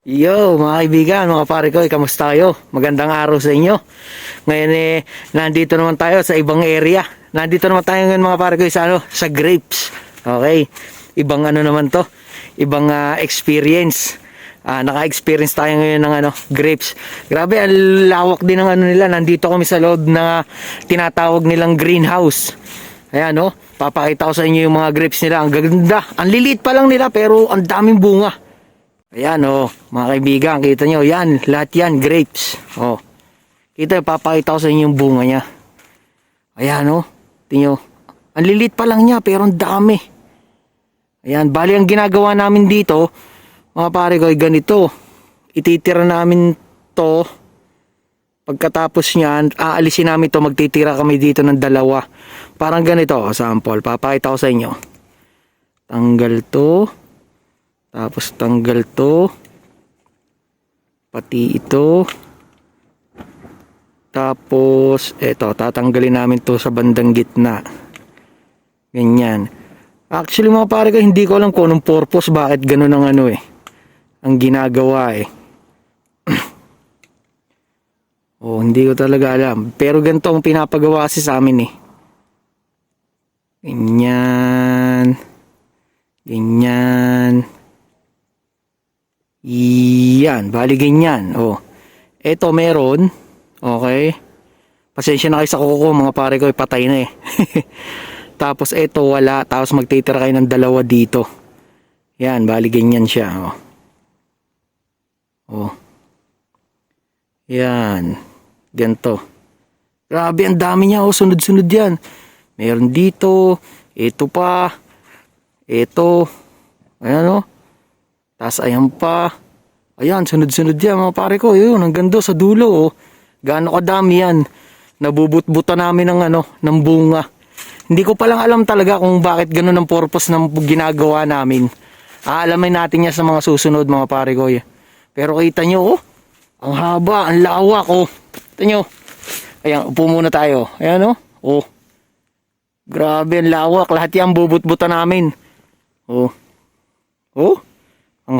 Yo, mga kaibigan, mga pare ko, eh, kamusta kayo? Magandang araw sa inyo. Ngayon eh, nandito naman tayo sa ibang area. Nandito naman tayo ngayon mga pare ko sa ano, sa grapes. Okay. Ibang ano naman to, ibang ah, experience. Ah, naka-experience tayo ngayon ng ano, grapes. Grabe, ang lawak din ng ano nila. Nandito kami sa loob na tinatawag nilang greenhouse. Ayan, no? Papakita ko sa inyo yung mga grapes nila. Ang ganda. Ang lilit pa lang nila pero ang daming bunga. Ayan oh, mga kaibigan, kita nyo, yan, lahat yan, grapes. Oh. Kita, papakita ko sa inyo yung bunga niya. Ayan oh, tingnan nyo. Ang lilit pa lang niya, pero ang dami. Ayan, bali ang ginagawa namin dito, mga pare ko, ay ganito. Ititira namin to. Pagkatapos niyan, aalisin namin to, magtitira kami dito ng dalawa. Parang ganito, oh, sample, papakita ko sa inyo. Tanggal to. Tapos tanggal to. Pati ito. Tapos eto, tatanggalin namin to sa bandang gitna. Ganyan. Actually mga pare ko, hindi ko alam kung anong purpose, bakit ganun ang ano eh. Ang ginagawa eh. oh, hindi ko talaga alam. Pero ganito ang pinapagawa kasi sa amin eh. Ganyan. Ganyan. Yan, bali ganyan. Oh. Ito meron. Okay. Pasensya na kayo sa kuko, mga pare ko, patay na eh. Tapos ito wala, tapos magtitira kayo ng dalawa dito. Yan, bali ganyan siya. Oh. Oh. Yan. Ganto. Grabe, ang dami niya. Oh, sunod-sunod yan. Meron dito. Ito pa. Ito. Ayan oh. Tapos ayan pa. Ayan, sunod-sunod yan mga pare ko. Yun, ang ganda sa dulo. Oh. Gaano kadami yan. Nabubutbuta namin ng ano, ng bunga. Hindi ko palang alam talaga kung bakit ganun ang purpose ng ginagawa namin. Aalamin natin yan sa mga susunod mga pare ko. Pero kita nyo, oh. Ang haba, ang lawak, oh. Kita nyo. Ayan, upo muna tayo. Ayan, oh. Oh. Grabe, ang lawak. Lahat yan bubutbuta namin. Oh.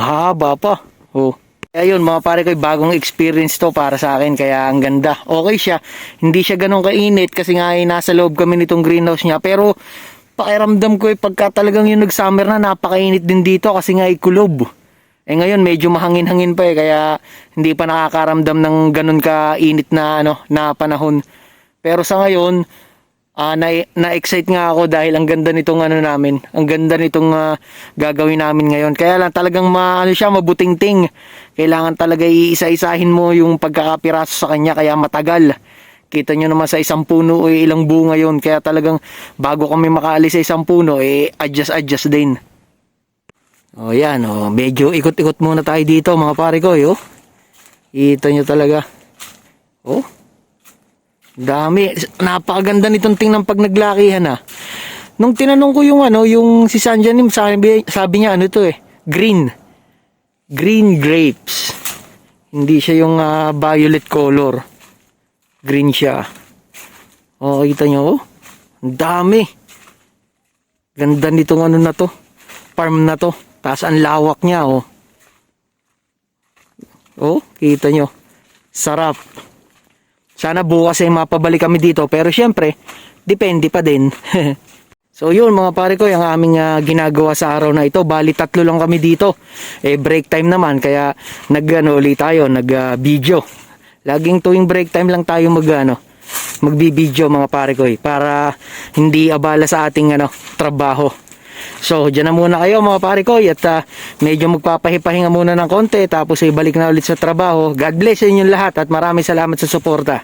Ang haba pa. Oh. Kaya yun, mga pare ko, bagong experience to para sa akin. Kaya ang ganda. Okay siya. Hindi siya ganun kainit kasi nga ay nasa loob kami nitong greenhouse niya. Pero pakiramdam ko eh, pagka talagang yung nag-summer na, napakainit din dito kasi nga ay kulob. Eh ngayon, medyo mahangin-hangin pa eh. Kaya hindi pa nakakaramdam ng ganun kainit na, ano, na panahon. Pero sa ngayon, Ah, na, na-excite nga ako dahil ang ganda nitong ano namin. Ang ganda nitong ah, gagawin namin ngayon. Kaya lang talagang ma, ano siya, mabuting-ting. Kailangan talaga iisa-isahin mo yung pagkakapiraso sa kanya kaya matagal. Kita nyo naman sa isang puno eh, ilang bunga yon Kaya talagang bago kami makaalis sa isang puno, eh, adjust-adjust din. O yan, o, medyo ikot-ikot muna tayo dito mga pare ko. Yo. Kita nyo talaga. Oh, Dami. Napakaganda nitong tingnan pag naglakihan ah. Nung tinanong ko yung ano, yung si Sanjanim, sabi, sabi niya ano to eh, green. Green grapes. Hindi siya yung ah, violet color. Green siya. Oh, kita nyo oh. Ang dami. Ganda nitong ano na to. Farm na to. Tapos ang lawak niya oh. Oh, kita nyo. Sarap. Sana bukas ay mapabalik kami dito. Pero syempre, depende pa din. so yun mga pare ko, yung aming ah, ginagawa sa araw na ito. Bali tatlo lang kami dito. Eh break time naman, kaya nag ano, ulit tayo, nag ah. Laging tuwing break time lang tayo mag ano, magbibideo mga pare ko eh, para hindi abala sa ating ano, trabaho. So, dyan na muna kayo mga pare ko at ah, medyo magpapahipahinga muna ng konti tapos ay balik na ulit sa trabaho. God bless sa inyong lahat at maraming salamat sa suporta.